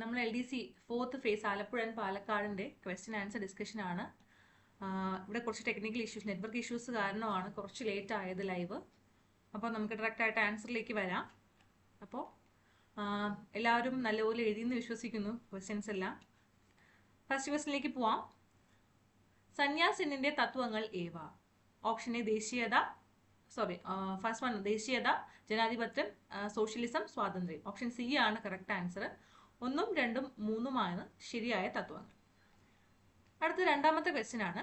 നമ്മൾ L D C fourth phase Alappuzha and പാലക്കാടിന്റെ question answer discussion ആണ്. ഇവിടെ കുറച്ച് ടെക്നിക്കൽ ഇഷ്യൂസ് നെറ്റ്വർക്ക് ഇഷ്യൂസ് കാരണമാണ് കുറച്ച് ലേറ്റ് ആയത് ലൈവ് അപ്പോൾ നമുക്ക് ഡയറക്റ്റ് ആയിട്ട് ആൻസറിലേക്ക് വരാം. അപ്പോൾ എല്ലാവരും നല്ലപോലെ എഴുതിയെന്ന് വിശ്വസിക്കുന്നു ക്വസ്റ്റ്യൻസ് എല്ലാം. ഫസ്റ്റ് ക്വസ്റ്റ്യനിലേക്ക് പോവാം. സന്യാസിനിന്റെ തത്വങ്ങൾ ഏവ? ഓപ്ഷൻ എ ദേശീയത. സോറി ഫസ്റ്റ് വൺ ദേശീയത ജനാധിപത്യം സോഷ്യലിസം സ്വാതന്ത്ര്യം. ഓപ്ഷൻ സി ആണ് കറക്റ്റ് ആൻസർ ഒന്നും രണ്ടും മൂന്നുമാണ് ശരിയായ തത്വങ്ങൾ. അടുത്ത രണ്ടാമത്തെ ക്വസ്റ്റ്യൻ ആണ്.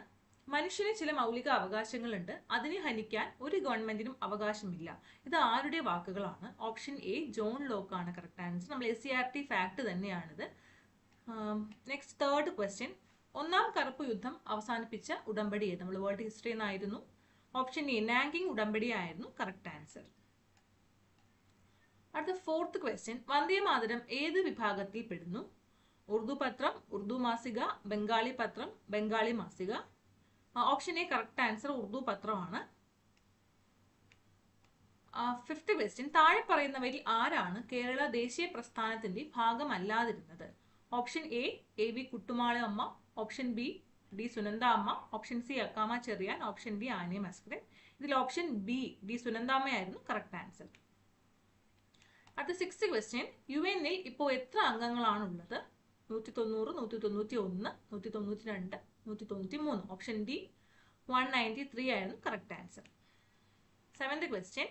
മനുഷ്യന് ചില മൗലിക അവകാശങ്ങളുണ്ട്. അതിനെ ഹനിക്കാൻ ഒരു ഗവൺമെന്റിനും അവകാശമില്ല. ഇത് ആരുടെ വാക്കുകളാണ്? ഓപ്ഷൻ എ ജോൺ ലോക്ക് ആണ്. കറക്റ്റ് ആൻസർ നമ്മൾ S C R T fact തന്നെയാണിത്. നെക്സ്റ്റ് തേർഡ് ക്വസ്റ്റ്യൻ ഒന്നാം കറുപ്പ് യുദ്ധം അവസാനിപ്പിച്ച ഉടമ്പടി നമ്മൾ വേൾഡ് ഹിസ്റ്ററി എന്നായിരുന്നു. ഓപ്ഷൻ എ നാങ്കിങ് ഉടമ്പടി ആയിരുന്നു. കറക്റ്റ് ആൻസർ അടുത്ത ഫോർത്ത് ക്വസ്റ്റ്യൻ വന്ദേ മാതരം ഏത് വിഭാഗത്തിൽ പെടുന്നു? ഉറുദു പത്രം ഉറുദു മാസിക ബംഗാളി പത്രം ബംഗാളി മാസിക. Option A correct answer Urdu പത്രമാണ്. ഫിഫ്ത്ത് ക്വസ്റ്റ്യൻ താഴെ പറയുന്നവരിൽ ആരാണ് കേരള ദേശീയ പ്രസ്ഥാനത്തിന്റെ ഭാഗമല്ലാതിരുന്നത്? Option A A V Kuttimalu Amma option B D Sunanda Amma option C Akkamma Cherian option D Annie Mascarene. ഇതിൽ ഓപ്ഷൻ ബി ഡി സുനന്ദാമ്മയായിരുന്നു കറക്റ്റ് ആൻസർ അടുത്ത six question U എന്നിൽ ഇപ്പോൾ എത്ര അംഗങ്ങളാണ് ഉള്ളത് നൂറ്റി തൊണ്ണൂറ് നൂറ്റി തൊണ്ണൂറ്റി ഒന്ന് നൂറ്റി തൊണ്ണൂറ്റി രണ്ട് നൂറ്റി തൊണ്ണൂറ്റി മൂന്ന് option D one ninety three ആയിരുന്നു correct answer seventh question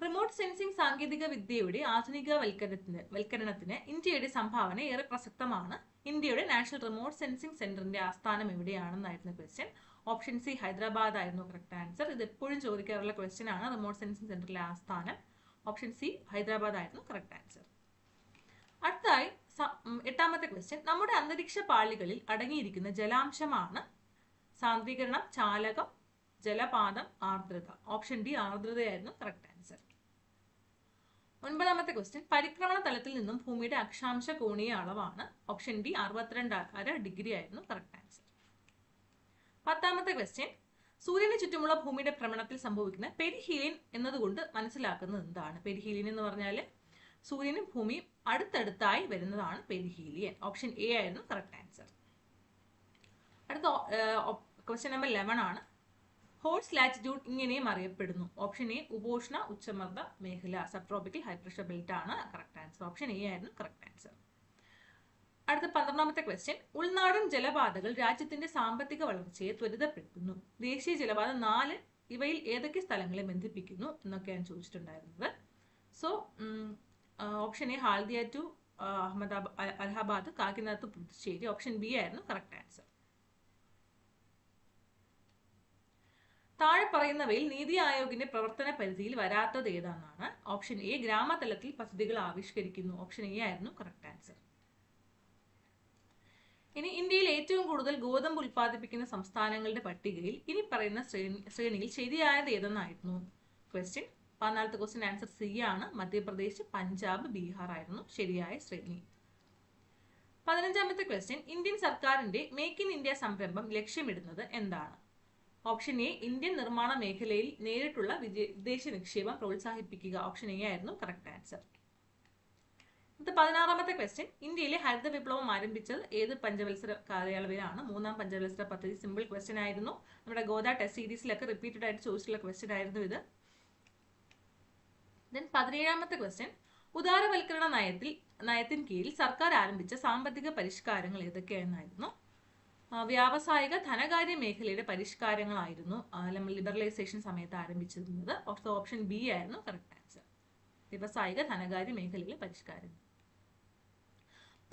remote sensing സാങ്കേതിക വിദ്യയുടെ ആധുനികവൽക്കരണത്തിന് വൽക്കരണത്തിന് ഇന്ത്യയുടെ സംഭാവന ഏറെ പ്രസക്തമാണ്. ഇന്ത്യയുടെ നാഷണൽ റിമോട്ട് സെൻസിംഗ് സെന്ററിന്റെ ആസ്ഥാനം എവിടെയാണെന്നായിരുന്നു ക്വസ്റ്റ്യൻ ഓപ്ഷൻ സി ഹൈദരാബാദ് ആയിരുന്നു കറക്റ്റ് ആൻസർ ഇത് എപ്പോഴും ചോദിക്കാറുള്ള ക്വസ്റ്റ്യൻ ആണ്. റിമോട്ട് സെൻസിംഗ് സെന്ററിലെ ആസ്ഥാനം. ഓപ്ഷൻ സി ഹൈദരാബാദ് ആയിരുന്നു കറക്റ്റ് ആൻസർ അടുത്തായി എട്ടാമത്തെ ക്വസ്റ്റ്യൻ നമ്മുടെ അന്തരീക്ഷ പാളികളിൽ അടങ്ങിയിരിക്കുന്ന ജലാംശമാണ് സാന്ദ്രീകരണം ചാലകം ജലപാതം ആർദ്രത. ഓപ്ഷൻ ഡി ആർദ്രതയായിരുന്നു കറക്റ്റ് ആൻസർ ഒൻപതാമത്തെ ക്വസ്റ്റ്യൻ പരിക്രമണ തലത്തിൽ നിന്നും ഭൂമിയുടെ അക്ഷാംശ കോണീയ അളവാണ്. ഓപ്ഷൻ ഡി അറുപത്തിരണ്ട് അര ഡിഗ്രി ആയിരുന്നു കറക്റ്റ് ആൻസർ പത്താമത്തെ ക്വസ്റ്റ്യൻ സൂര്യന് ചുറ്റുമുള്ള ഭൂമിയുടെ ഭ്രമണത്തിൽ സംഭവിക്കുന്ന പെരിഹീലിയൻ എന്നതുകൊണ്ട് മനസ്സിലാക്കുന്നത് എന്താണ്? പെരിഹീലിയൻ എന്ന് പറഞ്ഞാൽ സൂര്യനും ഭൂമിയും അടുത്തടുത്തായി വരുന്നതാണ് പെരിഹീലിയൻ. ഓപ്ഷൻ എ ആയിരുന്നു കറക്റ്റ് ആൻസർ. അടുത്ത ക്വസ്റ്റ്യൻ നമ്പർ ലെവൻ ആണ്. ഹോൾസ് ലാറ്റിറ്റ്യൂഡ് ഇങ്ങനെയും അറിയപ്പെടുന്നു. ഓപ്ഷൻ എ ഉപോഷ്ണ ഉച്ചമർദ്ദ മേഖല sub tropical high pressure belt ആണ് കറക്റ്റ് ആൻസർ. ഓപ്ഷൻ എ ആയിരുന്നു കറക്റ്റ് ആൻസർ. അടുത്ത പന്ത്രണ്ടാമത്തെ ക്വസ്റ്റ്യൻ ഉൾനാടൻ ജലപാതകൾ രാജ്യത്തിന്റെ സാമ്പത്തിക വളർച്ചയെ ത്വരിതപ്പെടുത്തുന്നു. ദേശീയ ജലപാത നാല് ഇവയിൽ ഏതൊക്കെ സ്ഥലങ്ങളെ ബന്ധിപ്പിക്കുന്നു എന്നൊക്കെയാണ് ചോദിച്ചിട്ടുണ്ടായിരുന്നത്. So option A Haldia to Ahmedabad Allahabad Kakinada to Puducherry. Option B ആയിരുന്നു കറക്റ്റ് ആൻസർ താഴെ പറയുന്നവയിൽ നീതി ആയോഗിന്റെ പ്രവർത്തന പരിധിയിൽ വരാത്തത് ഏതാണെന്നാണ്. ഓപ്ഷൻ എ ഗ്രാമതലത്തിൽ പദ്ധതികൾ ആവിഷ്കരിക്കുന്നു. ഓപ്ഷൻ എ ആയിരുന്നു കറക്റ്റ് ആൻസർ ഇനി ഇന്ത്യയിൽ ഏറ്റവും കൂടുതൽ ഗോതമ്പ് ഉൽപ്പാദിപ്പിക്കുന്ന സംസ്ഥാനങ്ങളുടെ പട്ടികയിൽ ഇനി പറയുന്ന ശ്രേണി ശ്രേണിയിൽ ശരിയായത് ഏതെന്നായിരുന്നു? ക്വസ്റ്റ്യൻ പതിനാലത്തെ ക്വസ്റ്റ്യൻ ആൻസർ സി ആണ്. മധ്യപ്രദേശ് പഞ്ചാബ് ബീഹാർ ആയിരുന്നു ശരിയായ ശ്രേണി. പതിനഞ്ചാമത്തെ ക്വസ്റ്റ്യൻ ഇന്ത്യൻ സർക്കാരിന്റെ മേക്ക് ഇൻ ഇന്ത്യ സംരംഭം ലക്ഷ്യമിടുന്നത് എന്താണ്? ഓപ്ഷൻ എ ഇന്ത്യൻ നിർമ്മാണ മേഖലയിൽ നേരിട്ടുള്ള വിദേശ നിക്ഷേപം പ്രോത്സാഹിപ്പിക്കുക. ഓപ്ഷൻ എ ആയിരുന്നു കറക്റ്റ് ആൻസർ ഇത് പതിനാറാമത്തെ ക്വസ്റ്റ്യൻ ഇന്ത്യയിലെ ഹരിത വിപ്ലവം ആരംഭിച്ചത് ഏത് പഞ്ചവത്സര കാലയളവിലാണ്? മൂന്നാം പഞ്ചവത്സര പദ്ധതി സിമ്പിൾ ക്വസ്റ്റ്യൻ ആയിരുന്നു. നമ്മുടെ ഗോദ ടെസ്റ്റ് സീരീസിലൊക്കെ റിപ്പീറ്റഡ് ആയിട്ട് ചോദിച്ചിട്ടുള്ള ക്വസ്റ്റ്യൻ ആയിരുന്നു ഇത്. ദെൻ പതിനേഴാമത്തെ ക്വസ്റ്റ്യൻ ഉദാരവൽക്കരണ നയത്തിൽ നയത്തിന് കീഴിൽ സർക്കാർ ആരംഭിച്ച സാമ്പത്തിക പരിഷ്കാരങ്ങൾ ഏതൊക്കെയായിരുന്നു വ്യാവസായിക ധനകാര്യ മേഖലയുടെ പരിഷ്കാരങ്ങളായിരുന്നു ലിബറലൈസേഷൻ സമയത്ത് ആരംഭിച്ചിരുന്നത്. ഓപ്ഷൻ ബി ആയിരുന്നു കറക്റ്റ് ആൻസർ വ്യാവസായിക ധനകാര്യ മേഖലയിലെ പരിഷ്കാരങ്ങൾ.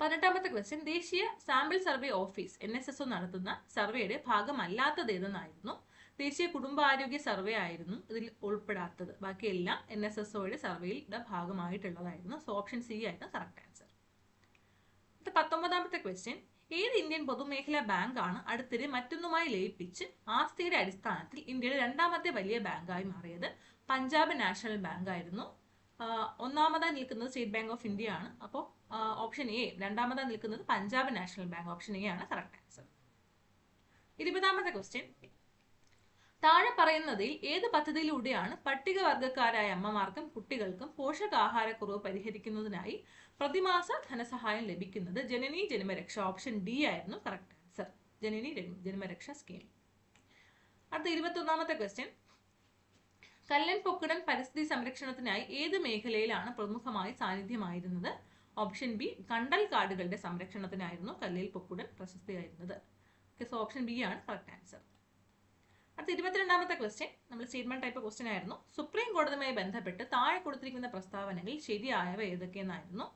പതിനെട്ടാമത്തെ ക്വസ്റ്റ്യൻ ദേശീയ sample survey office N S S O നടത്തുന്ന സർവേയുടെ ഭാഗമല്ലാത്തത് ഏതെന്നായിരുന്നു ദേശീയ കുടുംബാരോഗ്യ സർവേ ആയിരുന്നു ഇതിൽ ഉൾപ്പെടാത്തത്. ബാക്കിയെല്ലാം എൻ എസ് എസ് ഒയുടെ സർവേയുടെ ഭാഗമായിട്ടുള്ളതായിരുന്നു. സോ ഓപ്ഷൻ സി ആയിരുന്നു കറക്റ്റ് ആൻസർ പത്തൊമ്പതാമത്തെ ക്വസ്റ്റ്യൻ ഏത് ഇന്ത്യൻ പൊതുമേഖലാ ബാങ്കാണ് അടുത്തിടെ മറ്റൊന്നുമായി ലയിപ്പിച്ച് ആസ്തിയുടെ അടിസ്ഥാനത്തിൽ ഇന്ത്യയുടെ രണ്ടാമത്തെ വലിയ ബാങ്കായി മാറിയത്? പഞ്ചാബ് നാഷണൽ ബാങ്ക് ആയിരുന്നു. ഒന്നാമതായി നിൽക്കുന്നത് സ്റ്റേറ്റ് ബാങ്ക് ഓഫ് ഇന്ത്യ ആണ് അപ്പോൾ ഓപ്ഷൻ എ രണ്ടാമതായി നിൽക്കുന്നത് Punjab national bank. Option A ആണ് കറക്റ്റ് ആൻസർ ഇരുപതാമത്തെ ക്വസ്റ്റ്യൻ താഴെ പറയുന്നതിൽ ഏത് പദ്ധതിയിലൂടെയാണ് പട്ടികവർഗക്കാരായ അമ്മമാർക്കും കുട്ടികൾക്കും പോഷകാഹാരക്കുറവ് പരിഹരിക്കുന്നതിനായി പ്രതിമാസ ധനസഹായം ലഭിക്കുന്നത് ജനനി ജന്മരക്ഷ ഓപ്ഷൻ ഡി ആയിരുന്നു correct answer Janani Janma- Janmaraksha scheme അടുത്ത ഇരുപത്തൊന്നാമത്തെ ക്വസ്റ്റ്യൻ കല്ലൻ പൊക്കിടൻ പരിസ്ഥിതി സംരക്ഷണത്തിനായി ഏത് മേഖലയിലാണ് പ്രമുഖമായി സാന്നിധ്യമായിരുന്നത്? ഓപ്ഷൻ ബി കണ്ടൽ കാടുകളുടെ സംരക്ഷണത്തിനായിരുന്നു കല്ലിൽ പൊക്കുടൻ പ്രശസ്തിയായിരുന്നത്. ഓക്കെ സോ ഓപ്ഷൻ ബി ആണ് കറക്റ്റ് ആൻസർ അടുത്ത ഇരുപത്തിരണ്ടാമത്തെ ക്വസ്റ്റ്യൻ നമ്മൾ സ്റ്റേറ്റ്മെന്റ് ടൈപ്പ് ക്വസ്റ്റ്യൻ ആയിരുന്നു. സുപ്രീം കോടതിയുമായി ബന്ധപ്പെട്ട് താഴെ കൊടുത്തിരിക്കുന്ന പ്രസ്താവനകൾ ശരിയായവ ഏതൊക്കെയെന്നായിരുന്നു.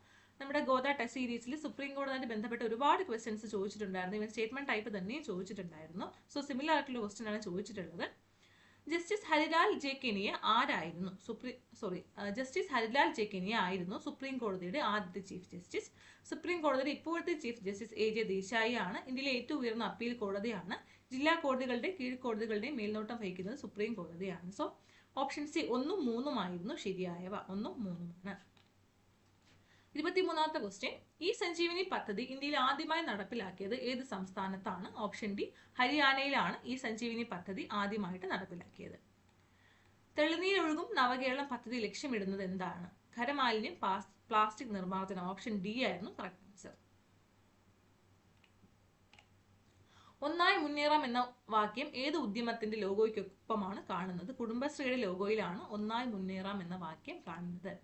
നമ്മുടെ ഗോദ ടെസ്റ്റ് സീരീസിൽ സുപ്രീം കോടതിയുമായി ബന്ധപ്പെട്ട് ഒരുപാട് ക്വസ്റ്റ്യൻസ് ചോദിച്ചിട്ടുണ്ടായിരുന്നു. ഇവൻ സ്റ്റേറ്റ്മെന്റ് ടൈപ്പ് തന്നെയും ചോദിച്ചിട്ടുണ്ടായിരുന്നു. സോ സിമിലർ ആയിട്ടുള്ള ക്വസ്റ്റ്യൻ ആണ് ചോദിച്ചിട്ടുള്ളത്. ജസ്റ്റിസ് ഹരിലാൽ ജെ കെനിയ ആരായിരുന്നു? Supreme sorry justice Harilal J ആയിരുന്നു സുപ്രീം കോടതിയുടെ ആദ്യത്തെ ചീഫ് ജസ്റ്റിസ്. സുപ്രീം കോടതിയുടെ ഇപ്പോഴത്തെ chief justice A J Desai ആണ് ഇന്ത്യയിലെ ഏറ്റവും ഉയർന്ന അപ്പീൽ കോടതിയാണ്. ജില്ലാ കോടതികളുടെ കീഴ്ക്കോടതികളുടെയും മേൽനോട്ടം വഹിക്കുന്നത് സുപ്രീം കോടതിയാണ്. സോ ഓപ്ഷൻ സി ഒന്നും മൂന്നുമായിരുന്നു ശരിയായവ. ഒന്നും മൂന്നുമാണ്. ഇരുപത്തിമൂന്നാമത്തെ ക്വസ്റ്റ്യൻ ഈ സഞ്ജീവനി പദ്ധതി ഇന്ത്യയിൽ ആദ്യമായി നടപ്പിലാക്കിയത് ഏത് സംസ്ഥാനത്താണ്? ഓപ്ഷൻ ഡി ഹരിയാനയിലാണ് ഈ സഞ്ജീവനി പദ്ധതി ആദ്യമായിട്ട് നടപ്പിലാക്കിയത്. തെളിനീരൊഴുകും നവകേരളം പദ്ധതി ലക്ഷ്യമിടുന്നത് എന്താണ്? ഖരമാലിന്യം പ്ലാസ്റ്റിക് നിർമ്മാർജനം. ഓപ്ഷൻ ഡി ആയിരുന്നു കറക്റ്റ് ആൻസർ ഒന്നായി മുന്നേറാം എന്ന വാക്യം ഏത് ഉദ്യമത്തിന്റെ ലോഗോയ്ക്കൊപ്പമാണ് കാണുന്നത്? കുടുംബശ്രീയുടെ ലോഗോയിലാണ് ഒന്നായി മുന്നേറാം എന്ന വാക്യം കാണുന്നത്.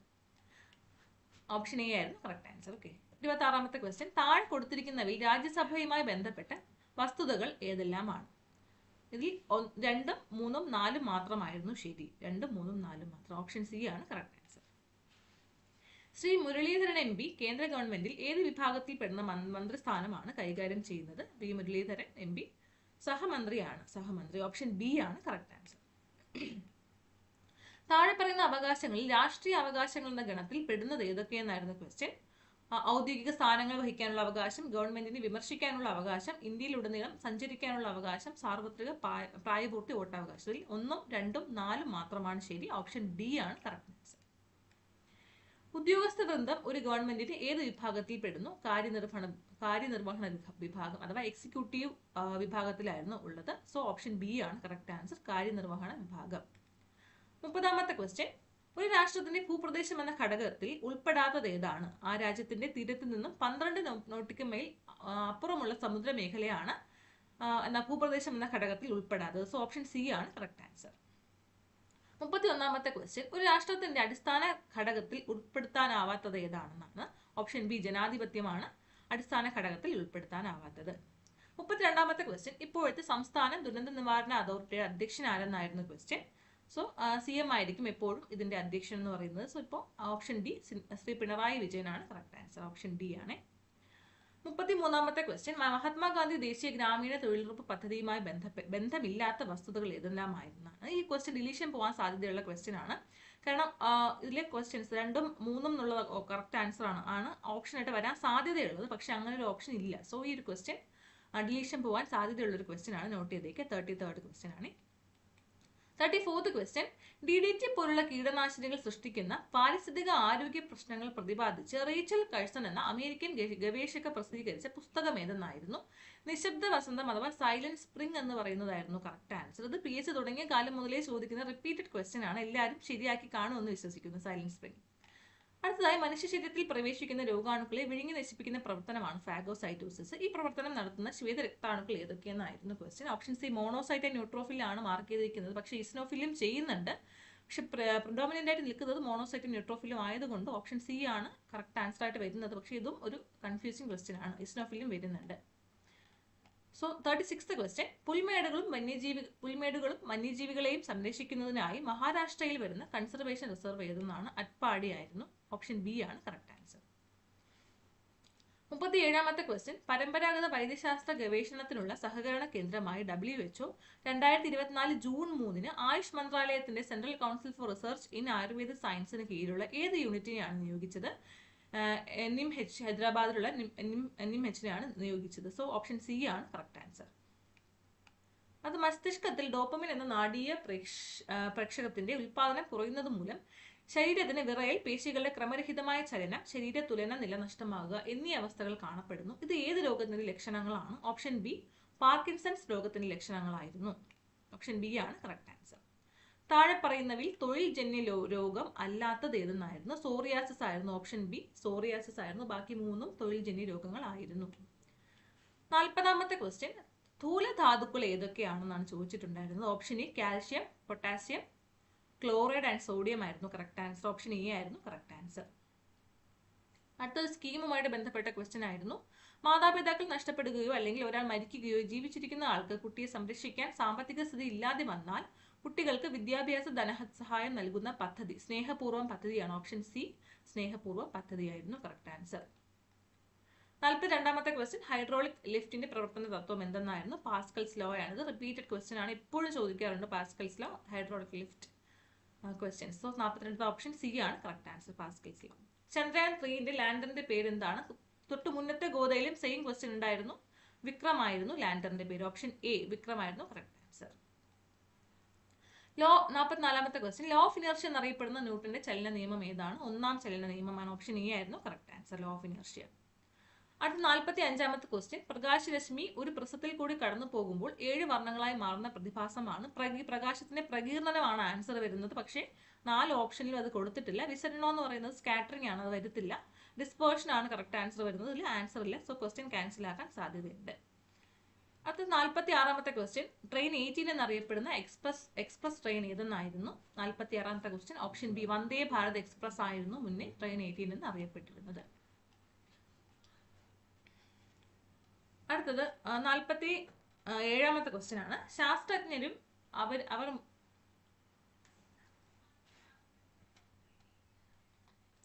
ഓപ്ഷൻ എ ആയിരുന്നു കറക്റ്റ് ആൻസർ ഓക്കെ ഇരുപത്തി ആറാമത്തെ ക്വസ്റ്റ്യൻ താഴെ കൊടുത്തിരിക്കുന്നവയിൽ രാജ്യസഭയുമായി ബന്ധപ്പെട്ട വസ്തുതകൾ ഏതെല്ലാമാണ്? ഇതിൽ രണ്ടും മൂന്നും നാലും മാത്രമായിരുന്നു ശരി. രണ്ടും മൂന്നും നാലും മാത്രം. ഓപ്ഷൻ സി ആണ് correct answer Shri Muraleedharan M P കേന്ദ്ര ഗവൺമെന്റിൽ ഏത് വിഭാഗത്തിൽപ്പെടുന്ന മന്ത്രിസ്ഥാനമാണ് കൈകാര്യം ചെയ്യുന്നത്? വി മുരളീധരൻ എം പി സഹമന്ത്രിയാണ്. സഹമന്ത്രി. ഓപ്ഷൻ ബി ആണ് കറക്റ്റ് ആൻസർ താഴെ പറയുന്ന അവകാശങ്ങളിൽ രാഷ്ട്രീയ അവകാശങ്ങൾ എന്ന ഗണത്തിൽ പെടുന്നത് ഏതൊക്കെയെന്നായിരുന്നു ക്വസ്റ്റ്യൻ ഔദ്യോഗിക സ്ഥാനങ്ങൾ വഹിക്കാനുള്ള അവകാശം ഗവൺമെന്റിനെ വിമർശിക്കാനുള്ള അവകാശം ഇന്ത്യയിലുടനീളം സഞ്ചരിക്കാനുള്ള അവകാശം സാർവത്രിക പ്രായ- പ്രായപൂർത്തി വോട്ടവകാശം. ഇതിൽ ഒന്നും രണ്ടും നാലും മാത്രമാണ് ശരി. ഓപ്ഷൻ ഡി ആണ് കറക്റ്റ് ആൻസർ ഉദ്യോഗസ്ഥ വൃന്ദം ഒരു ഗവൺമെന്റിന്റെ ഏത് വിഭാഗത്തിൽ പെടുന്നു? കാര്യനിർവഹണ കാര്യനിർവഹണ വിഭാഗം അഥവാ എക്സിക്യൂട്ടീവ് വിഭാഗത്തിലായിരുന്നു ഉള്ളത്. സോ ഓപ്ഷൻ ബി ആണ് കറക്റ്റ് ആൻസർ കാര്യനിർവഹണ വിഭാഗം. മുപ്പതാമത്തെ ക്വസ്റ്റ്യൻ ഒരു രാഷ്ട്രത്തിന്റെ ഭൂപ്രദേശം എന്ന ഘടകത്തിൽ ഉൾപ്പെടാത്തത് ഏതാണ്? ആ രാജ്യത്തിന്റെ തീരത്ത് നിന്നും പന്ത്രണ്ട് നോട്ടിക്ക് മേൽ അപ്പുറമുള്ള സമുദ്ര മേഖലയാണ് എന്നാ ഭൂപ്രദേശം എന്ന ഘടകത്തിൽ ഉൾപ്പെടാത്തത്. സോ ഓപ്ഷൻ സി ആണ് കറക്റ്റ് ആൻസർ മുപ്പത്തി ഒന്നാമത്തെ ക്വസ്റ്റ്യൻ ഒരു രാഷ്ട്രത്തിന്റെ അടിസ്ഥാന ഘടകത്തിൽ ഉൾപ്പെടുത്താനാവാത്തത് ഏതാണെന്നാണ്? ഓപ്ഷൻ ബി ജനാധിപത്യമാണ് അടിസ്ഥാന ഘടകത്തിൽ ഉൾപ്പെടുത്താനാവാത്തത്. മുപ്പത്തിരണ്ടാമത്തെ ക്വസ്റ്റ്യൻ ഇപ്പോഴത്തെ സംസ്ഥാന ദുരന്ത നിവാരണ അതോറിറ്റിയുടെ അധ്യക്ഷൻ ആരെന്നായിരുന്നു ക്വസ്റ്റ്യൻ സോ സി എം ആയിരിക്കും എപ്പോഴും ഇതിന്റെ അധ്യക്ഷൻ എന്ന് പറയുന്നത്. സോ ഇപ്പോൾ ഓപ്ഷൻ ഡി ശ്രീ പിണറായി വിജയനാണ്. കറക്റ്റ് ആൻസർ ഓപ്ഷൻ ഡി ആണ്. മുപ്പത്തി മൂന്നാമത്തെ ക്വസ്റ്റ്യൻ മഹാത്മാഗാന്ധി ദേശീയ ഗ്രാമീണ തൊഴിലുറപ്പ് പദ്ധതിയുമായി ബന്ധപ്പെ ബന്ധമില്ലാത്ത വസ്തുതകൾ ഏതെല്ലാമായിരുന്നാണ്? ഈ ക്വസ്റ്റ്യൻ ഡിലീഷൻ പോകാൻ സാധ്യതയുള്ള ക്വസ്റ്റ്യൻ ആണ്. കാരണം ഇതിലെ ക്വസ്റ്റ്യൻസ് രണ്ടും മൂന്നും എന്നുള്ള കറക്റ്റ് ആൻസർ ആണ് ആണ് ഓപ്ഷൻ ആയിട്ട് വരാൻ സാധ്യതയുള്ളത്. പക്ഷേ അങ്ങനെ ഒരു ഓപ്ഷൻ ഇല്ല. സോ ഈ ഒരു ക്വസ്റ്റ്യൻ ഡിലീഷൻ പോകാൻ സാധ്യതയുള്ള ഒരു ക്വസ്റ്റ്യൻ ആണ്. നോട്ട് ചെയ്തേക്ക്. തേർട്ടി തേർഡ് ക്വസ്റ്റ്യൻ ആണ്. Thirty fourth question D D T പോലുള്ള കീടനാശിനികൾ സൃഷ്ടിക്കുന്ന പാരിസ്ഥിതിക ആരോഗ്യ പ്രശ്നങ്ങൾ പ്രതിപാദിച്ച് റീച്ചൽ കഴ്സൺ എന്ന അമേരിക്കൻ ഗവേഷക പ്രസിദ്ധീകരിച്ച പുസ്തകം ഏതെന്നായിരുന്നു? നിശബ്ദ വസന്തം അഥവാ സൈലന്റ് സ്പ്രിംഗ് എന്ന് പറയുന്നതായിരുന്നു കറക്റ്റ് ആൻസർ ഇത് പി എച്ച് തുടങ്ങിയ കാലം മുതലേ ചോദിക്കുന്ന റിപ്പീറ്റഡ് ക്വസ്റ്റ്യൻ ആണ്. എല്ലാവരും ശരിയാക്കി കാണുമെന്ന് വിശ്വസിക്കുന്നു. സൈലന്റ് സ്പ്രിംഗ് അടുത്തതായി മനുഷ്യ ശരീരത്തിൽ പ്രവേശിക്കുന്ന രോഗാണുക്കളെ വിഴുങ്ങി നശിപ്പിക്കുന്ന പ്രവർത്തനമാണ് ഫാഗോസൈറ്റോസിസ് ഈ പ്രവർത്തനം നടത്തുന്ന ശ്വേത രക്താണുക്കൾ ഏതൊക്കെയെന്നായിരുന്നു ക്വസ്റ്റ്യൻ ഓപ്ഷൻ സി മോണോസൈറ്റ് ആണ് മാർക്ക് ചെയ്തിരിക്കുന്നത്. പക്ഷേ ഇസ്നോഫിലും ചെയ്യുന്നുണ്ട്. പക്ഷെ പ്രൊഡോമിനന്റ് ആയിട്ട് നിൽക്കുന്നത് മോണോസൈറ്റും ന്യൂട്രോഫിലും ആയതുകൊണ്ട് ഓപ്ഷൻ സി ആണ് കറക്റ്റ് ആൻസർ ആയിട്ട് വരുന്നത്. പക്ഷേ ഇതും ഒരു കൺഫ്യൂസിങ് ക്വസ്റ്റ്യൻ ആണ്. ഇസ്നോഫിലും വരുന്നുണ്ട്. സോ തേർട്ടി സിക്സ്ത് ക്വസ്റ്റ്യൻ പുൽമേടുകളും വന്യജീവി പുൽമേടുകളും വന്യജീവികളെയും സംരക്ഷിക്കുന്നതിനായി മഹാരാഷ്ട്രയിൽ വരുന്ന കൺസർവേഷൻ റിസർവ് ഏതെന്നാണ്? അറ്റ്പാടി ആയിരുന്നു. ഓപ്ഷൻ ബി ആണ് കറക്റ്റ് ആൻസർ മുപ്പത്തി ഏഴാമത്തെ ക്വസ്റ്റ്യൻ പരമ്പരാഗത വൈദ്യശാസ്ത്ര ഗവേഷണത്തിനുള്ള സഹകരണ കേന്ദ്രമായി ഡബ്ല്യു എച്ച്ഒ രണ്ടായിരത്തി ഇരുപത്തിനാല് ജൂൺ മൂന്നിന് ആയുഷ് മന്ത്രാലയത്തിന്റെ central council for research in Ayurveda സയൻസിന് കീഴിലുള്ള ഏത് യൂണിറ്റിനെയാണ് നിയോഗിച്ചത്? എം എച്ച് ഹൈദരാബാദിലുള്ള എൻ എം എച്ചിനെയാണ് നിയോഗിച്ചത്. സോ ഓപ്ഷൻ സി ആണ് കറക്റ്റ് ആൻസർ അത് മസ്തിഷ്കത്തിൽ ഡോപ്പമിൻ എന്ന നാടീയ പ്രേക്ഷ പ്രേക്ഷകത്തിന്റെ ഉൽപാദനം കുറയുന്നത് മൂലം ശരീരത്തിന് വിറയൽ പേശികളുടെ ക്രമരഹിതമായ ചലനം ശരീര തുലന നില നഷ്ടമാകുക എന്നീ അവസ്ഥകൾ കാണപ്പെടുന്നു. ഇത് ഏത് രോഗത്തിന്റെ ലക്ഷണങ്ങളാണ്? ഓപ്ഷൻ ബി പാർക്കിൻസൺസ് രോഗത്തിന്റെ ലക്ഷണങ്ങളായിരുന്നു. ഓപ്ഷൻ ബി ആണ് കറക്റ്റ് ആൻസർ താഴെ പറയുന്നവയിൽ തൊഴിൽ ജന്യ രോഗം അല്ലാത്തത് ഏതെന്നായിരുന്നു സോറിയാസിസ് ആയിരുന്നു ഓപ്ഷൻ ബി. സോറിയാസിസ് ആയിരുന്നു. ബാക്കി മൂന്നും തൊഴിൽ ജന്യ രോഗങ്ങളായിരുന്നു. നാൽപ്പതാമത്തെ ക്വസ്റ്റ്യൻ. സ്ഥൂലധാതുക്കൾ ഏതൊക്കെയാണെന്നാണ് ചോദിച്ചിട്ടുണ്ടായിരുന്നത്. Option E calcium potassium chloride and sodium ആയിരുന്നു കറക്റ്റ് ആൻസർ ഓപ്ഷൻ എ ആയിരുന്നു കറക്റ്റ് ആൻസർ അടുത്തൊരു സ്കീമുമായിട്ട് ബന്ധപ്പെട്ട ക്വസ്റ്റ്യൻ ആയിരുന്നു. മാതാപിതാക്കൾ നഷ്ടപ്പെടുകയോ അല്ലെങ്കിൽ ഒരാൾ മരിക്കുകയോ ജീവിച്ചിരിക്കുന്ന ആൾക്ക് കുട്ടിയെ സംരക്ഷിക്കാൻ സാമ്പത്തിക സ്ഥിതി ഇല്ലാതെ വന്നാൽ കുട്ടികൾക്ക് വിദ്യാഭ്യാസ ധനസഹായം നൽകുന്ന പദ്ധതി സ്നേഹപൂർവം പദ്ധതിയാണ് ഓപ്ഷൻ സി സ്നേഹപൂർവം പദ്ധതിയായിരുന്നു കറക്റ്റ് ആൻസർ നാൽപ്പത്തി രണ്ടാമത്തെ ക്വസ്റ്റ്യൻ ഹൈഡ്രോളിക് ലിഫ്റ്റിന്റെ പ്രവർത്തന തത്വം എന്തെന്നായിരുന്നു? പാസ്കൽസ് ലോ ആണ് ഇത് റിപ്പീറ്റഡ് ക്വസ്റ്റ്യൻ ആണ്. ഇപ്പോഴും ചോദിക്കാറുണ്ട് Pascal's law hydraulic lift questions so നാൽപ്പത്തിരണ്ടത്തെ option C ആണ് correct answer Pascal's law Chandrayaan ത്രീന്റെ ലാൻഡറിന്റെ പേര് എന്താണ് തൊട്ട് മുന്നത്തെ ഗോതയിലും സെയിം ക്വസ്റ്റ്യൻ ഉണ്ടായിരുന്നു. വിക്രമായിരുന്നു ലാൻഡറിന്റെ പേര്. ഓപ്ഷൻ എ വിക്രമായിരുന്നു കറക്റ്റ് ലോ നാൽപ്പത്തിനാലാമത്തെ ക്വസ്റ്റ്യൻ ലോ ഓഫ് ഇനർഷ്യ എന്നറിയപ്പെടുന്ന ന്യൂട്ടന്റെ ചലന നിയമം ഏതാണ്? ഒന്നാം ചലന നിയമമാണ് ഓപ്ഷൻ എ ആയിരുന്നു. Correct answer law of inertia അടുത്ത നാൽപ്പത്തി അഞ്ചാമത്തെ ക്വസ്റ്റ്യൻ പ്രകാശരശ്മി ഒരു പ്രസത്തിൽ കൂടി കടന്നു പോകുമ്പോൾ ഏഴ് വർണങ്ങളായി മാറുന്ന പ്രതിഭാസമാണ് പ്രകി പ്രകാശത്തിന്റെ പ്രകീർണനമാണ് ആൻസർ വരുന്നത്. പക്ഷേ നാല് ഓപ്ഷനിലും അത് കൊടുത്തിട്ടില്ല. വിസരണോ എന്ന് പറയുന്നത് സ്കാറ്ററിംഗ് ആണ് അത് വരത്തില്ല. ഡിസ്പേർഷൻ ആണ് കറക്റ്റ് ആൻസർ വരുന്നത്. ഇതിൽ ആൻസർ ഇല്ല. സോ ക്വസ്റ്റ്യൻ ക്യാൻസൽ ആക്കാൻ സാധ്യതയുണ്ട്. അടുത്ത നാൽപ്പത്തി ആറാമത്തെ ക്വസ്റ്റ്യൻ ട്രെയിൻ എയ്റ്റീൻ എന്നറിയപ്പെടുന്ന എക്സ്പ്രസ് എക്സ്പ്രസ് ട്രെയിൻ ഏതെന്നായിരുന്നു? നാൽപ്പത്തി ആറാമത്തെ question option B Vande Bharat express ആയിരുന്നു മുന്നേ ട്രെയിൻ എയ്റ്റീൻ എന്ന് അറിയപ്പെട്ടിരുന്നത് അടുത്തത് നാൽപ്പത്തി ഏഴാമത്തെ ക്വസ്റ്റ്യൻ ആണ്. ശാസ്ത്രജ്ഞരും അവർ അവർ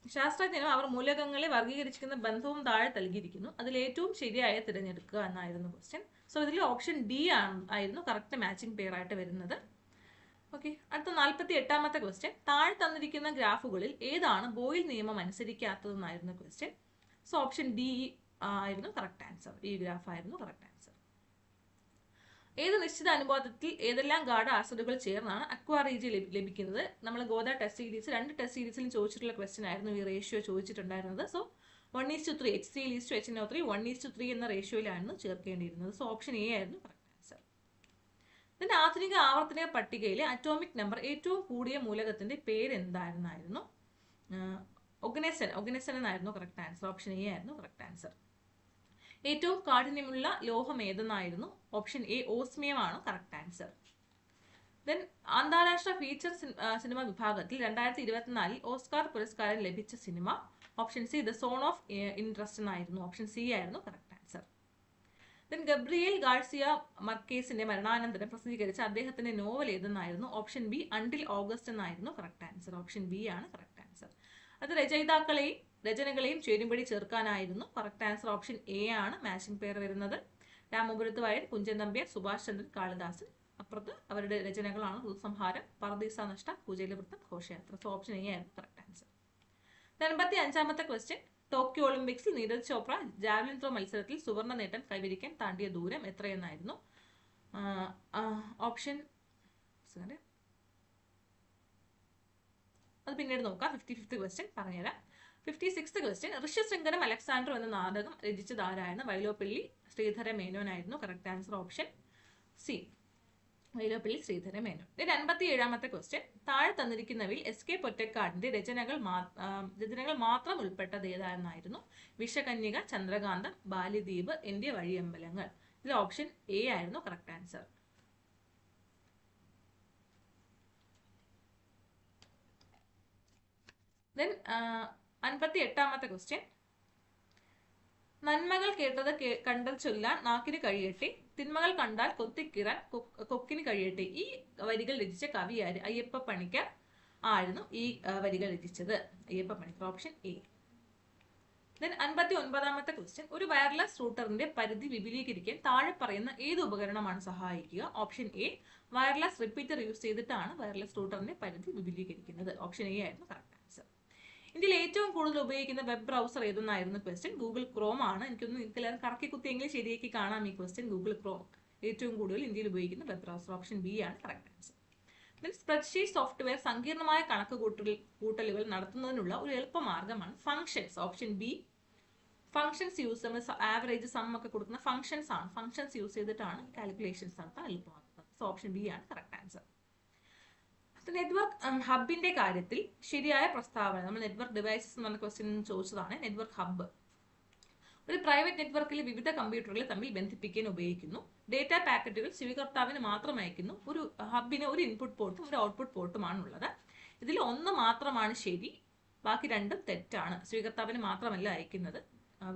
ശാസ്ത്രജ്ഞരും അവർ മൂലകങ്ങളെ വർഗീകരിച്ചിരിക്കുന്ന ബന്ധവും താഴെ നൽകിയിരിക്കുന്നു. അതിൽ ഏറ്റവും ശരിയായ തിരഞ്ഞെടുക്കുക എന്നായിരുന്നു ക്വസ്റ്റ്യൻ സോ ഇതിൽ ഓപ്ഷൻ ഡി ആണ് ആയിരുന്നു കറക്റ്റ് മാച്ചിങ് പെയർ ആയിട്ട് വരുന്നത്. ഓക്കെ അടുത്ത നാൽപ്പത്തി എട്ടാമത്തെ ക്വസ്റ്റ്യൻ താഴെ തന്നിരിക്കുന്ന ഗ്രാഫുകളിൽ ഏതാണ് ബോയിൽ നിയമം അനുസരിക്കാത്തതെന്നായിരുന്നു ക്വസ്റ്റ്യൻ സോ ഓപ്ഷൻ ഡി ആയിരുന്നു കറക്റ്റ് ആൻസർ ഈ ഗ്രാഫ് ആയിരുന്നു കറക്റ്റ് ആൻസർ ഏത് നിശ്ചിത അനുപാതത്തിൽ ഏതെല്ലാം ഗാർഡ് ആസിഡുകൾ ചേർന്നാണ് അക്വാ റീജി ലഭിക്കുന്നത്? നമ്മൾ ഗോദ ടെസ്റ്റ് സീരീസ് രണ്ട് ടെസ്റ്റ് സീരീസിലും ചോദിച്ചിട്ടുള്ള ക്വസ്റ്റ്യൻ ആയിരുന്നു ഈ ratio ചോദിച്ചിട്ടുണ്ടായിരുന്നത്. So one is to three H C is to H N O three one is to three എന്ന റേഷ്യോയിലാണ് ചേർക്കേണ്ടിയിരുന്നത്. സോ ഓപ്ഷൻ എ ആയിരുന്നു കറക്റ്റ് ഇതിന്റെ ആധുനിക ആവർത്തന പട്ടികയിലെ അറ്റോമിക് നമ്പർ ഏറ്റവും കൂടിയ മൂലകത്തിന്റെ പേര് എന്തായിരുന്നായിരുന്നു ഒഗ്നസൻ. ഒഗ്നസൻ എന്നായിരുന്നു കറക്റ്റ് ആൻസർ ഓപ്ഷൻ എ ആയിരുന്നു കറക്റ്റ് ആൻസർ ഏറ്റവും കാഠിന്യമുള്ള ലോഹം ഏതെന്നായിരുന്നു? ഓപ്ഷൻ എ ഓസ്മിയമാണ് കറക്റ്റ് ആൻസർ ദെൻ അന്താരാഷ്ട്ര ഫീച്ചർ സിനിമ വിഭാഗത്തിൽ രണ്ടായിരത്തി ഇരുപത്തിനാലിൽ ഓസ്കാർ പുരസ്കാരം ലഭിച്ച cinema option C the zone of interest എന്നായിരുന്നു. ഓപ്ഷൻ സി ആയിരുന്നു correct answer. Then Gabriel Garcia മർക്കേസിന്റെ മരണാനന്തരം പ്രസിദ്ധീകരിച്ച അദ്ദേഹത്തിന്റെ നോവൽ ഏതെന്നായിരുന്നു? ഓപ്ഷൻ ബി അണ്ടിൽ ഓഗസ്റ്റ് എന്നായിരുന്നു കറക്റ്റ് ആൻസർ. ഓപ്ഷൻ ബി ആണ് കറക്റ്റ് ആൻസർ. അത് രചയിതാക്കളെയും രചനകളെയും ചേരുംപടി ചേർക്കാനായിരുന്നു കറക്റ്റ് ആൻസർ. ഓപ്ഷൻ എ ആണ് മാച്ചിങ് പേർ വരുന്നത്. രാമപുരത്ത് വയൽ കുഞ്ചൻ നമ്പ്യാർ സുഭാഷ് ചന്ദ്രൻ കാളിദാസൻ അപ്പുറത്ത് അവരുടെ രചനകളാണ് ഋതുസംഹാരം പർദീസ നഷ്ട വൃത്തം ഘോഷയാത്ര. സോ ഓപ്ഷൻ എ ആയിരുന്നു കറക്റ്റ് ആൻസർ എൺപത്തി അഞ്ചാമത്തെ ക്വസ്റ്റ്യൻ ടോക്കിയോ ഒളിമ്പിക്സിൽ നീരജ് ചോപ്ര ജാവലിൻ ത്രോ മത്സരത്തിൽ സുവർണ നേട്ടം കൈവരിക്കാൻ താണ്ടിയ ദൂരം എത്രയെന്നായിരുന്നു? ഓപ്ഷൻ അത് പിന്നീട് നോക്കാം. ഫിഫ്റ്റി ഫിഫ്ത്ത് ക്വസ്റ്റ്യൻ പറഞ്ഞുതരാം. ഫിഫ്റ്റി സിക്സ് ക്വസ്റ്റ്യൻ ഋഷ്യശൃംഖരം അലക്സാണ്ടർ എന്ന നാടകം രചിച്ചത് ആരായിരുന്നു? Vyloppilli Sreedhara മേനോനായിരുന്നു correct answer option C Vyloppilli Sreedhara Menon. ഇത് അൻപത്തി ഏഴാമത്തെ ക്വസ്റ്റ്യൻ താഴെ തന്നിരിക്കുന്നവയിൽ എസ് കെ പൊറ്റക്കാടിന്റെ രചനകൾ രചനകൾ മാത്രം ഉൾപ്പെട്ടത് ഏതായിരുന്നു വിഷകന്യക ചന്ദ്രകാന്തം ബാലിദ്വീപ് എന്റെ വഴിയമ്പലങ്ങൾ. ഇതിൽ ഓപ്ഷൻ എ ആയിരുന്നു കറക്റ്റ് ആൻസർ ദെൻ അൻപത്തി എട്ടാമത്തെ ക്വസ്റ്റ്യൻ നന്മകൾ കേട്ടത് കണ്ടൽ ചൊല്ലാൻ നാക്കിന് കഴിയട്ടെ തിന്മകൾ കണ്ടാൽ കൊത്തിക്കിറാൻ കൊക്കിന് കഴിയട്ടെ. ഈ വരികൾ രചിച്ച കവി ആര്? അയ്യപ്പ പണിക്കർ ആയിരുന്നു ഈ വരികൾ രചിച്ചത്. Ayyappa Paniker option A then അൻപത്തി ഒൻപതാമത്തെ ക്വസ്റ്റ്യൻ ഒരു വയർലെസ് റൂട്ടറിന്റെ പരിധി വിപുലീകരിക്കാൻ താഴെ പറയുന്ന ഏത് ഉപകരണമാണ് സഹായിക്കുക? Option A wireless repeater use ചെയ്തിട്ടാണ് വയർലെസ് റൂട്ടറിന്റെ പരിധി വിപുലീകരിക്കുന്നത്. ഓപ്ഷൻ എ ആയിരുന്നു കറക്റ്റ് ഇന്ത്യയിൽ ഏറ്റവും കൂടുതൽ ഉപയോഗിക്കുന്ന വെബ് ബ്രൗസർ ഏതെന്നായിരുന്നു ക്വസ്റ്റ്യൻ ഗൂഗിൾ ക്രോം ആണ്. എനിക്കൊന്ന് നിങ്ങൾക്ക് കറക്കി കുത്തിയെങ്കിലും ശരിയാക്കി കാണാം ഈ ക്വസ്റ്റ്യൻ ഗൂഗിൾ ക്രോം ഏറ്റവും കൂടുതൽ ഇന്ത്യയിൽ ഉപയോഗിക്കുന്ന വെബ് ബ്രൗസർ ഓപ്ഷൻ ബി ആണ് കറക്റ്റ് ആൻസർ സ്പ്രെഡ്ഷീറ്റ് സോഫ്റ്റ്വെയർ സങ്കീർണമായ കണക്ക് കൂട്ടൽ കൂട്ടലുകൾ നടത്തുന്നതിനുള്ള ഒരു എളുപ്പമാർഗമാണ് functions option B functions use നമ്മൾ ആവറേജ് സം ഒക്കെ കൊടുക്കുന്ന ഫംഗ്ഷൻസ് ആണ്. ഫംഗ്ഷൻസ് യൂസ് ചെയ്തിട്ടാണ് കാൽക്കുലേഷൻസ് നടത്താൻ എളുപ്പമാക്കുന്നത്. സോ ഓപ്ഷൻ ബി ആണ് കറക്റ്റ് ആൻസർ നെറ്റ്വർക്ക് ഹബിന്റെ കാര്യത്തിൽ ശരിയായ പ്രസ്താവന നമ്മൾ നെറ്റ്വർക്ക് ഡിവൈസസ് എന്ന് പറഞ്ഞ ക്വസ്റ്റ്യൻ ചോദിച്ചതാണ് നെറ്റ്വർക്ക് ഹബ്ബ് ഒരു പ്രൈവറ്റ് നെറ്റ്വർക്കിൽ വിവിധ കമ്പ്യൂട്ടറുകളെ തമ്മിൽ ബന്ധിപ്പിക്കാൻ ഉപയോഗിക്കുന്നു. ഡേറ്റ പാക്കറ്റുകൾ സ്വീകർത്താവിന് മാത്രം അയക്കുന്നു. ഒരു ഹബിന് ഒരു ഇൻപുട്ട് പോർട്ടും ഒരു ഔട്ട്പുട്ട് പോർട്ടുമാണ് ഉള്ളത്. ഇതിൽ ഒന്ന് മാത്രമാണ് ശരി ബാക്കി രണ്ടും തെറ്റാണ്. സ്വീകർത്താവിന് മാത്രമല്ല അയക്കുന്നത്.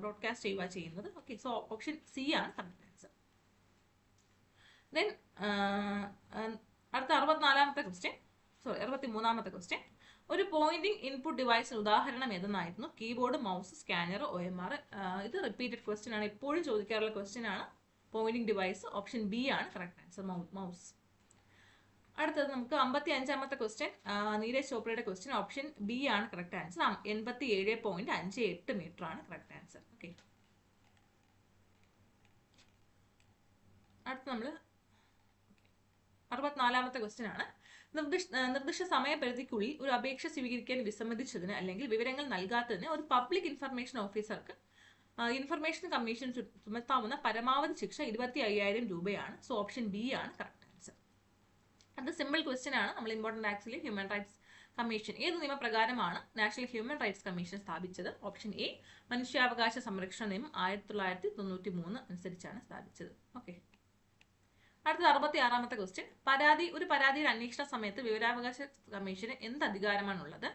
ബ്രോഡ്കാസ്റ്റ് ചെയ്യുക ചെയ്യുന്നത്. ഓക്കെ സോ ഓപ്ഷൻ സി ആണ് കറക്റ്റ് ആൻസർ ദെൻ അടുത്ത അറുപത്തിനാലാമത്തെ ക്വസ്റ്റ്യൻ സോറി അറുപത്തി മൂന്നാമത്തെ ക്വസ്റ്റ്യൻ ഒരു പോയിന്റിംഗ് ഇൻപുട്ട് ഡിവൈസിന് ഉദാഹരണം ഏതെന്നായിരുന്നു? Keyboard mouse scanner O M R ഇത് റിപ്പീറ്റഡ് ക്വസ്റ്റ്യൻ ആണ്. എപ്പോഴും ചോദിക്കാറുള്ള ക്വസ്റ്റ്യൻ ആണ്. പോയിന്റിംഗ് ഡിവൈസ് ഓപ്ഷൻ ബി ആണ്. കറക്റ്റ് ആൻസർ മൗസ് അടുത്തത് നമുക്ക് അമ്പത്തി അഞ്ചാമത്തെ ക്വസ്റ്റ്യൻ നീരജ് ചോപ്രയുടെ ക്വസ്റ്റ്യൻ ഓപ്ഷൻ ബി ആണ്. കറക്റ്റ് ആൻസർ എൺപത്തി ഏഴ് പോയിന്റ് അഞ്ച് എട്ട് മീറ്റർ ആണ്. കറക്റ്റ് ആൻസർ ഓക്കെ അടുത്ത നമ്മൾ അറുപത്തിനാലാമത്തെ ക്വസ്റ്റ്യൻ ആണ്. നിർദ്ദിഷ്ട നിർദ്ദിഷ്ട സമയപരിധിക്കുള്ളിൽ ഒരു അപേക്ഷ സ്വീകരിക്കാൻ വിസമ്മതിച്ചതിന് അല്ലെങ്കിൽ വിവരങ്ങൾ നൽകാത്തതിന് ഒരു പബ്ലിക് ഇൻഫർമേഷൻ ഓഫീസർക്ക് ഇൻഫർമേഷൻ കമ്മീഷൻ ചുമത്താവുന്ന പരമാവധി ശിക്ഷ ഇരുപത്തി അയ്യായിരം രൂപയാണ്. സോ ഓപ്ഷൻ ബി ആണ് കറക്റ്റ് ആൻസർ അത് സിമ്പിൾ ക്വസ്റ്റ്യൻ ആണ്. നമ്മൾ ഇമ്പോർട്ടന്റ് ആക്സിൽ ഹ്യൂമൻ റൈറ്റ്സ് കമ്മീഷൻ ഏത് നിയമപ്രകാരമാണ് നാഷണൽ ഹ്യൂമൻ റൈറ്റ്സ് കമ്മീഷൻ സ്ഥാപിച്ചത്? ഓപ്ഷൻ എ മനുഷ്യാവകാശ സംരക്ഷണ നിയമം ആയിരത്തി തൊള്ളായിരത്തി തൊണ്ണൂറ്റി മൂന്ന് അനുസരിച്ചാണ് സ്ഥാപിച്ചത്. ഓക്കെ അടുത്തത് അറുപത്തി ആറാമത്തെ ക്വസ്റ്റ്യൻ പരാതി ഒരു പരാതിയുടെ അന്വേഷണ സമയത്ത് വിവരാവകാശ കമ്മീഷന് എന്ത് അധികാരമാണുള്ളത്?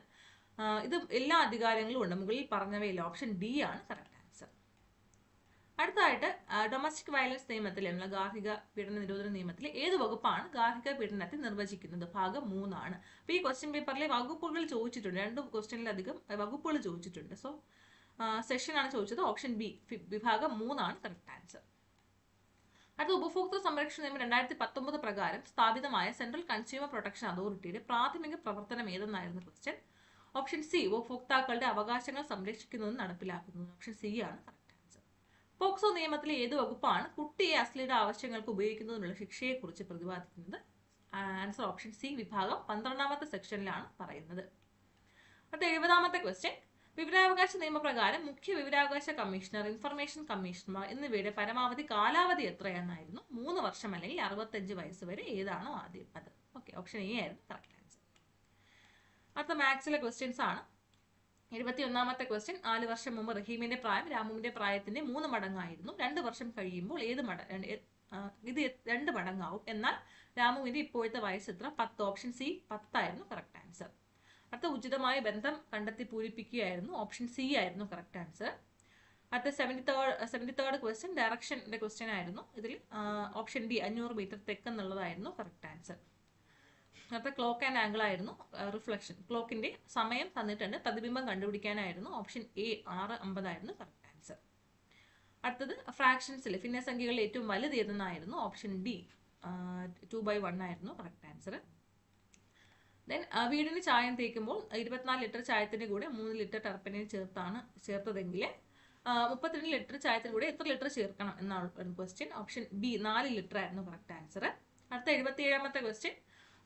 ഇത് എല്ലാ അധികാരങ്ങളും ഉണ്ട്. മുകളിൽ പറഞ്ഞവയില്ല ഓപ്ഷൻ ഡി ആണ് കറക്റ്റ് ആൻസർ അടുത്തതായിട്ട് ഡൊമസ്റ്റിക് വയലൻസ് നിയമത്തിലെ നമ്മളെ ഗാർഹിക പീഡന നിരോധന നിയമത്തിലെ ഏത് വകുപ്പാണ് ഗാർഹിക പീഡനത്തെ നിർവചിക്കുന്നത്? ഭാഗം മൂന്നാണ്. അപ്പോൾ ഈ ക്വസ്റ്റ്യൻ പേപ്പറിലെ വകുപ്പുകൾ ചോദിച്ചിട്ടുണ്ട്. രണ്ട് ക്വസ്റ്റ്യനിലധികം വകുപ്പുകൾ ചോദിച്ചിട്ടുണ്ട്. സോ സെഷൻ ആണ് ചോദിച്ചത്. ഓപ്ഷൻ ബി വിഭാഗം മൂന്നാണ് കറക്റ്റ് ആൻസർ അടുത്ത ഉപഭോക്തൃ സംരക്ഷണ നിയമം രണ്ടായിരത്തി പത്തൊമ്പത് പ്രകാരം സ്ഥാപിതമായ സെൻട്രൽ കൺസ്യൂമർ പ്രൊട്ടക്ഷൻ അതോറിറ്റിയുടെ പ്രാഥമിക പ്രവർത്തനം ഏതെന്നായിരുന്നു ക്വസ്റ്റ്യൻ ഓപ്ഷൻ സി ഉപഭോക്താക്കളുടെ അവകാശങ്ങൾ സംരക്ഷിക്കുന്നതും നടപ്പിലാക്കുന്നതും. ഓപ്ഷൻ സി ആണ് കറക്റ്റ് ആൻസർ പോക്സോ നിയമത്തിലെ ഏത് വകുപ്പാണ് കുട്ടിയെ അശ്ലീല ആവശ്യങ്ങൾക്ക് ഉപയോഗിക്കുന്നതിനുള്ള ശിക്ഷയെക്കുറിച്ച് പ്രതിപാദിക്കുന്നത്? ആൻസർ ഓപ്ഷൻ സി വിഭാഗം പന്ത്രണ്ടാമത്തെ സെക്ഷനിലാണ് പറയുന്നത്. അടുത്ത എഴുപതാമത്തെ ക്വസ്റ്റ്യൻ വിവരാവകാശ നിയമപ്രകാരം മുഖ്യ വിവരാവകാശ കമ്മീഷണർ ഇൻഫർമേഷൻ കമ്മീഷണർ എന്നിവയുടെ പരമാവധി കാലാവധി എത്രയെന്നായിരുന്നു? മൂന്ന് വർഷം അല്ലെങ്കിൽ അറുപത്തഞ്ച് വയസ്സ് വരെ ഏതാണോ ആദ്യം അത്. ഓക്കെ ഓപ്ഷൻ എ ആയിരുന്നു കറക്റ്റ് ആൻസർ അടുത്ത മാത്സിലെ ക്വസ്റ്റ്യൻസ് ആണ്. ഇരുപത്തി ഒന്നാമത്തെ ക്വസ്റ്റ്യൻ നാല് വർഷം മുമ്പ് റഹീമിന്റെ പ്രായം രാമുവിന്റെ പ്രായത്തിന്റെ മൂന്ന് മടങ്ങായിരുന്നു. രണ്ട് വർഷം കഴിയുമ്പോൾ ഏത് മട ഇത് രണ്ട് മടങ്ങാവും. എന്നാൽ രാമുവിന്റെ ഇപ്പോഴത്തെ വയസ്സ് എത്ര? പത്ത്. ഓപ്ഷൻ സി പത്തായിരുന്നു കറക്റ്റ് ആൻസർ അടുത്ത ഉചിതമായ ബന്ധം കണ്ടെത്തി പൂരിപ്പിക്കുകയായിരുന്നു. ഓപ്ഷൻ സി ആയിരുന്നു കറക്റ്റ് ആൻസർ അടുത്ത seventy third seventy third question ഡയറക്ഷന്റെ question ആയിരുന്നു. ഇതിൽ ഓപ്ഷൻ ഡി അഞ്ഞൂറ് മീറ്റർ തെക്ക് എന്നുള്ളതായിരുന്നു കറക്റ്റ് ആൻസർ അടുത്ത ക്ലോക്ക് ആൻഡ് ആംഗിൾ ആയിരുന്നു റിഫ്ലക്ഷൻ ക്ലോക്കിന്റെ സമയം തന്നിട്ടുണ്ട്. പ്രതിബിംബം കണ്ടുപിടിക്കാനായിരുന്നു. ഓപ്ഷൻ എ ആറ് അമ്പതായിരുന്നു കറക്റ്റ് ആൻസർ അടുത്തത് ഫ്രാക്ഷൻസിൽ ഭിന്നസംഖ്യകളിൽ ഏറ്റവും വലുത് option D two by one ആയിരുന്നു കറക്റ്റ് ആൻസർ ദെൻ വീടിന് ചായം തേക്കുമ്പോൾ ഇരുപത്തിനാല് ലിറ്റർ ചായത്തിന്റെ കൂടെ മൂന്ന് ലിറ്റർ ടർപ്പനിൽ ചേർത്താണ് ചേർത്തതെങ്കിൽ മുപ്പത്തിരണ്ട് ലിറ്റർ ചായത്തിന് കൂടെ എത്ര ലിറ്റർ ചേർക്കണം എന്നാണ് ക്വസ്റ്റ്യൻ ഓപ്ഷൻ ബി നാല് ലിറ്റർ ആയിരുന്നു കറക്റ്റ് ആൻസർ അടുത്ത എഴുപത്തി ഏഴാമത്തെ ക്വസ്റ്റ്യൻ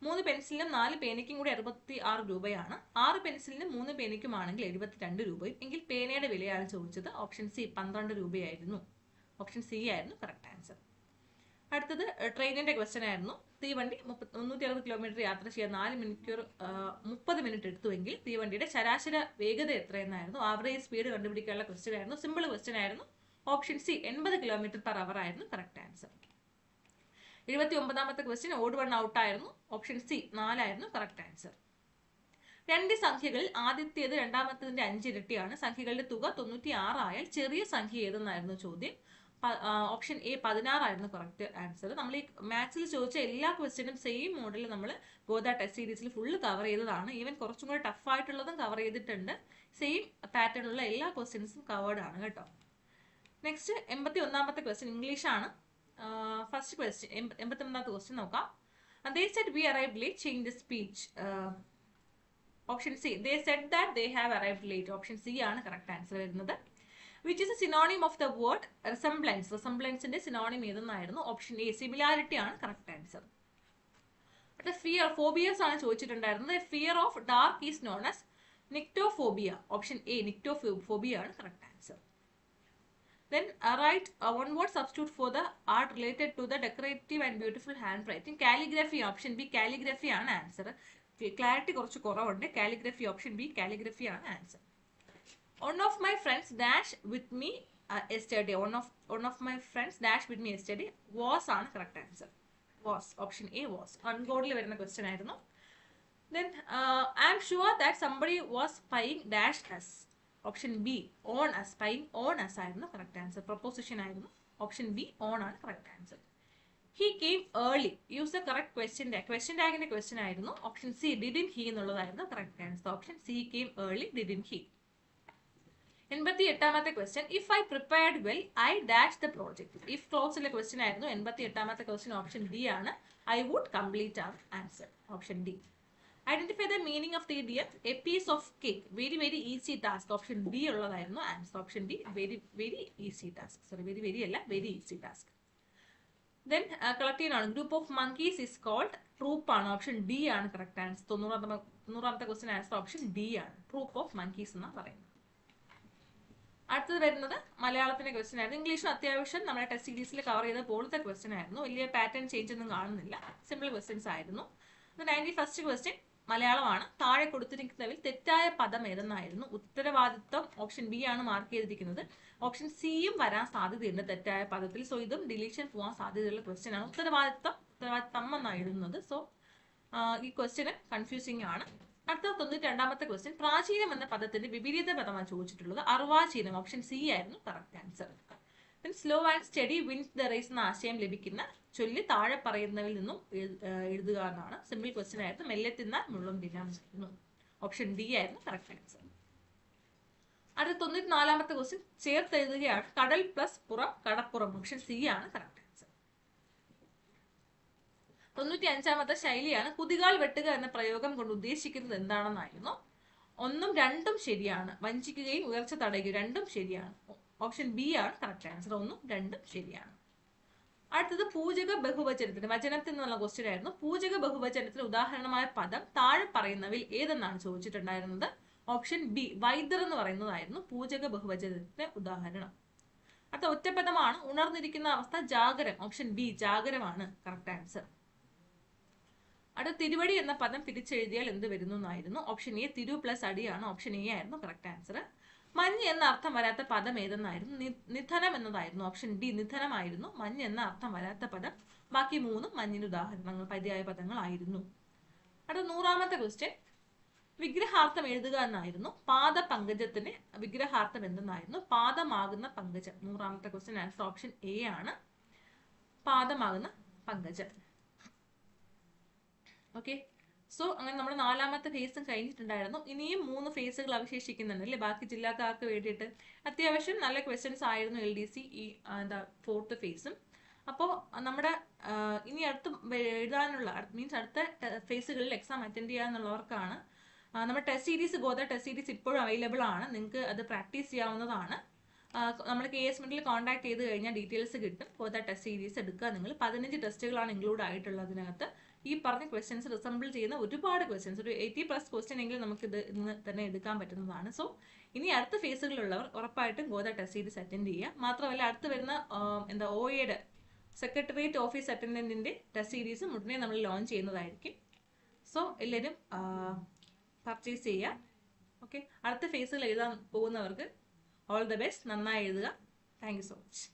മൂന്ന് പെൻസിലിനും നാല് പേനയ്ക്കും കൂടി അറുപത്തി ആറ് രൂപയാണ്. ആറ് പെൻസിലിനും മൂന്ന് പേനയ്ക്കുമാണെങ്കിൽ എഴുപത്തിരണ്ട് രൂപയും. എങ്കിൽ പേനയുടെ വിലയാണ് ചോദിച്ചത്. ഓപ്ഷൻ സി പന്ത്രണ്ട് രൂപയായിരുന്നു. ഓപ്ഷൻ സി ആയിരുന്നു കറക്റ്റ് ആൻസർ അടുത്തത് ട്രെയിനിന്റെ ക്വസ്റ്റ്യൻ ആയിരുന്നു. തീവണ്ടി മുപ്പത്തി മുന്നൂറ്റി അറുപത് കിലോമീറ്റർ യാത്ര ചെയ്യാൻ നാല് മണിക്കൂർ മുപ്പത് മിനിറ്റ് എടുത്തുവെങ്കിൽ തീവണ്ടിയുടെ ശരാശരി വേഗത എത്രയെന്നായിരുന്നു. ആവറേജ് സ്പീഡ് കണ്ടുപിടിക്കാനുള്ള ക്വസ്റ്റ്യൻ ആയിരുന്നു. സിമ്പിൾ ക്വസ്റ്റ്യൻ ആയിരുന്നു. ഓപ്ഷൻ സി എൺപത് കിലോമീറ്റർ പെർ അവർ ആയിരുന്നു. കറക്റ്റ് ആൻസർ എഴുപത്തി ഒമ്പതാമത്തെ ക്വസ്റ്റ്യൻ ഓട് വൺ ഔട്ട് ആയിരുന്നു. ഓപ്ഷൻ സി നാലായിരുന്നു. കറക്റ്റ് ആൻസർ രണ്ട് സംഖ്യകളിൽ ആദ്യത്തേത് രണ്ടാമത്തതിന്റെ അഞ്ചിരട്ടിയാണ്. സംഖ്യകളുടെ തുക തൊണ്ണൂറ്റി ആറായാൽ ചെറിയ സംഖ്യ ഏതെന്നായിരുന്നു ചോദ്യം. ഓപ്ഷൻ എ പതിനാറായിരുന്നു കറക്റ്റ് ആൻസർ നമ്മൾ ഈ മാത്സിൽ ചോദിച്ച എല്ലാ ക്വസ്റ്റ്യനും സെയിം മോഡൽ നമ്മൾ ഗോദ ടെസ്റ്റ് സീരീസിൽ ഫുള്ള് കവർ ചെയ്തതാണ്. ഈവൻ കുറച്ചും കൂടി ടഫ് ആയിട്ടുള്ളതും കവർ ചെയ്തിട്ടുണ്ട്. സെയിം പാറ്റേണിലുള്ള എല്ലാ ക്വസ്റ്റ്യൻസും കവേർഡ് ആണ് കേട്ടോ. നെക്സ്റ്റ് എൺപത്തി ഒന്നാമത്തെ ക്വസ്റ്റ്യൻ ഇംഗ്ലീഷ് ആണ് ഫസ്റ്റ് ക്വസ്റ്റ്യൻ എൺപത്തി ഒന്നാമത്തെ ക്വസ്റ്റ്യൻ നോക്കാം. They said we arrive late change the speech option C they said that they have arrive late option C ആണ് കറക്റ്റ് ആൻസർ വരുന്നത്. Which is synonym of the word resemblance റിസംബ്ലൻസിന്റെ synonym ഏതെന്നായിരുന്നു? Option A similarity ആണ്. Correct answer അടുത്ത fear phobias ആണ് ചോദിച്ചിട്ടുണ്ടായിരുന്നത്. Fear of dark is known as nyctophobia option A nyctophobia ആണ്. Correct answer then write one word substitute for the art related to the decorative and beautiful hand writing calligraphy option B calligraphy ആണ് answer clarity കുറച്ച് കുറവുണ്ട്. Calligraphy option B calligraphy ആണ് answer one of my friends dash with me yesterday one of one of my friends dash with me yesterday was ആണ് correct answer was option A was അൺഗോഡിൽ വരുന്ന question ആയിരുന്നു. Then I am sure that somebody was spying dash us option B on us spying on us ആയിരുന്നു correct answer preposition ആയിരുന്നു. Option B on ആണ് correct answer he came early use the correct question tag question ടാഗിന്റെ question ആയിരുന്നു. Option C didn't he എന്നുള്ളതായിരുന്നു correct answer option C came early didn't he എൺപത്തി എട്ടാമത്തെ question if I prepared well I dash the project if ക്ലോസിലെ question ആയിരുന്നു എൺപത്തി എട്ടാമത്തെ question option D ആണ്. I would complete our answer option D identify the meaning of the idiom a piece of cake very very easy task option D ഉള്ളതായിരുന്നു answer option D very very easy task sorry very very അല്ല very easy task then collect ചെയ്യാനാണ് group of monkeys is called troop ആണ്. Option D ആണ് correct answer തൊണ്ണൂറാമത്തെ തൊണ്ണൂറാമത്തെ question answer option D ആണ്. Troop of monkeys എന്നാണ് പറയുന്നത്. അടുത്തത് വരുന്നത് മലയാളത്തിന്റെ ക്വസ്റ്റ്യൻ ആയിരുന്നു. ഇംഗ്ലീഷിന് അത്യാവശ്യം നമ്മുടെ ടെസ്റ്റ് സീരീസിൽ കവർ ചെയ്ത പോലത്തെ ക്വസ്റ്റ്യൻ ആയിരുന്നു. വലിയ പാറ്റേൺ ചേഞ്ച് ഒന്നും കാണുന്നില്ല. സിമ്പിൾ ക്വസ്റ്റ്യൻസ് ആയിരുന്നു. നയന്റി ഫസ്റ്റ് ക്വസ്റ്റ്യൻ മലയാളമാണ്. താഴെ കൊടുത്തിരിക്കുന്നതിൽ തെറ്റായ പദം ഏതെന്നായിരുന്നു. ഉത്തരവാദിത്വം ഓപ്ഷൻ ബി ആണ് മാർക്ക് ചെയ്തിരിക്കുന്നത്. ഓപ്ഷൻ സിയും വരാൻ സാധ്യതയുണ്ട് തെറ്റായ പദത്തിൽ. സോ ഇതും ഡിലീഷൻ പോകാൻ സാധ്യതയുള്ള ക്വസ്റ്റ്യൻ ആണ്. ഉത്തരവാദിത്വം ഉത്തരവാദിത്തം എന്നാണ് എഴുതുന്നത് സോ ഈ ക്വസ്റ്റ്യന് കൺഫ്യൂസിംഗ് ആണ്. അടുത്ത തൊണ്ണൂറ്റി ക്വസ്റ്റ്യൻ പ്രാചീനം എന്ന പദത്തിന്റെ വിപരീത പദമാണ് ചോദിച്ചിട്ടുള്ളത്. അർവാചീനം ഓപ്ഷൻ സി ആയിരുന്നു correct answer slow and steady wins the race എന്ന ആശയം ലഭിക്കുന്ന ചൊല്ലി താഴെ പറയുന്നതിൽ നിന്നും എഴുതുക എന്നാണ്. സിമ്പിൾ ക്വസ്റ്റ്യൻ ആയിരുന്നു. മെല്ലെ തിന്നാൽ മുള്ളും ചെയ്യുന്നു ഓപ്ഷൻ ഡി ആയിരുന്നു കറക്റ്റ് ആൻസർ അടുത്ത തൊണ്ണൂറ്റി നാലാമത്തെ ക്വസ്റ്റ്യൻ ചേർത്ത് എഴുതുകയാണ് കടൽ പ്ലസ് പുറം കടപ്പുറം. ഓപ്ഷൻ സി ആണ് കറക്റ്റ് തൊണ്ണൂറ്റി അഞ്ചാമത്തെ ശൈലിയാണ് കുതികാൽ വെട്ടുക എന്ന പ്രയോഗം കൊണ്ട് ഉദ്ദേശിക്കുന്നത് എന്താണെന്നായിരുന്നു. ഒന്നും രണ്ടും ശരിയാണ്. വഞ്ചിക്കുകയും ഉയർച്ച തടയുകയും രണ്ടും ശരിയാണ്. ഓപ്ഷൻ ബി ആണ് കറക്റ്റ് ആൻസർ ഒന്നും രണ്ടും ശരിയാണ്. അടുത്തത് പൂജക ബഹുവചനത്തിന്. വചനത്തിൽ നിന്നുള്ള ക്വസ്റ്റ്യൻ ആയിരുന്നു. പൂജക ബഹുവചനത്തിന് ഉദാഹരണമായ പദം താഴെ പറയുന്നവയിൽ ഏതെന്നാണ് ചോദിച്ചിട്ടുണ്ടായിരുന്നത്? ഓപ്ഷൻ ബി വൈദ്യർ എന്ന് പറയുന്നതായിരുന്നു പൂജക ബഹുവചനത്തിന്റെ ഉദാഹരണം. അടുത്ത ഒറ്റപ്പദമാണ് ഉണർന്നിരിക്കുന്ന അവസ്ഥ ജാഗരം. ഓപ്ഷൻ ബി ജാഗരമാണ് കറക്റ്റ് ആൻസർ അടുത്ത തിരുവടി എന്ന പദം പിരിച്ചെഴുതിയാൽ എന്ത് വരുന്നു എന്നായിരുന്നു ഓപ്ഷൻ എ തിരു പ്ലസ് അടിയാണ്. ഓപ്ഷൻ എ ആയിരുന്നു. കറക്റ്റ് ആൻസർ മഞ്ഞ് എന്ന അർത്ഥം വരാത്ത പദം ഏതെന്നായിരുന്നു? നിധനം എന്നതായിരുന്നു. ഓപ്ഷൻ ഡി നിധനമായിരുന്നു മഞ്ഞ് എന്ന അർത്ഥം വരാത്ത പദം. ബാക്കി മൂന്നും മഞ്ഞിന് ഉദാഹരണങ്ങൾ പര്യായ പദങ്ങളായിരുന്നു. അടുത്ത നൂറാമത്തെ ക്വസ്റ്റ്യൻ വിഗ്രഹാർത്ഥം എഴുതുക എന്നായിരുന്നു. പാദ പങ്കജത്തിന് വിഗ്രഹാർത്ഥം എന്തെന്നായിരുന്നു? പാദമാകുന്ന പങ്കജം. നൂറാമത്തെ ക്വസ്റ്റ്യൻ ആൻസർ ഓപ്ഷൻ എ ആണ്. പാദമാകുന്ന പങ്കജം. ഓക്കെ സോ അങ്ങനെ നമ്മൾ നാലാമത്തെ ഫേസും കഴിഞ്ഞിട്ടുണ്ടായിരുന്നു. ഇനിയും മൂന്ന് ഫേസുകൾ അവശേഷിക്കുന്നുണ്ട് അല്ലേ? ബാക്കി ജില്ലാക്കാർക്ക് വേണ്ടിയിട്ട്. അത്യാവശ്യം നല്ല ക്വസ്റ്റ്യൻസ് ആയിരുന്നു എൽ ഡി സി ഈ എന്താ ഫോർത്ത് ഫേസും അപ്പോൾ നമ്മുടെ ഇനി അടുത്ത് എഴുതാനുള്ള മീൻസ് അടുത്ത ഫേസുകളിൽ എക്സാം അറ്റൻഡ് ചെയ്യാന്നുള്ളവർക്കാണ് നമ്മുടെ test series Goda test series ഇപ്പോഴും അവൈലബിൾ ആണ്. നിങ്ങൾക്ക് അത് പ്രാക്ടീസ് ചെയ്യാവുന്നതാണ്. നമ്മൾ കെ എസ് മിഡിൽ കോൺടാക്ട് ചെയ്ത് കഴിഞ്ഞാൽ ഡീറ്റെയിൽസ് കിട്ടും. ഗോദ ടെസ്റ്റ് സീരീസ് എടുക്കുക. നിങ്ങൾ പതിനഞ്ച് ടെസ്റ്റുകളാണ് ഇൻക്ലൂഡ് ആയിട്ടുള്ളത് അതിനകത്ത് ഈ പറഞ്ഞ ക്വസ്റ്റ്യൻസ് റിസംബിൾ ചെയ്യുന്ന ഒരുപാട് ക്വസ്റ്റ്യൻസ് ഒരു എയ്റ്റി പ്ലസ് ക്വസ്റ്റ്യൻ എങ്കിലും നമുക്ക് ഇത് ഇന്ന് തന്നെ എടുക്കാൻ പറ്റുന്നതാണ്. സോ ഇനി അടുത്ത ഫേസുകളിലുള്ളവർ ഉറപ്പായിട്ടും ഗോദ ടെസ്റ്റ് സീരീസ് അറ്റൻഡ് ചെയ്യുക. മാത്രമല്ല അടുത്ത് വരുന്ന എന്താ ഒ എയുടെ സെക്രട്ടേറിയറ്റ് ഓഫീസ് അറ്റൻഡന്റിന്റെ ടെസ്റ്റ് സീരീസും ഉടനെ നമ്മൾ ലോഞ്ച് ചെയ്യുന്നതായിരിക്കും. സോ എല്ലാവരും പർച്ചേസ് ചെയ്യുക. ഓക്കെ അടുത്ത ഫേസുകൾ എഴുതാൻ പോകുന്നവർക്ക് ഓൾ ദ ബെസ്റ്റ് നന്നായി എഴുതുക. Thank so much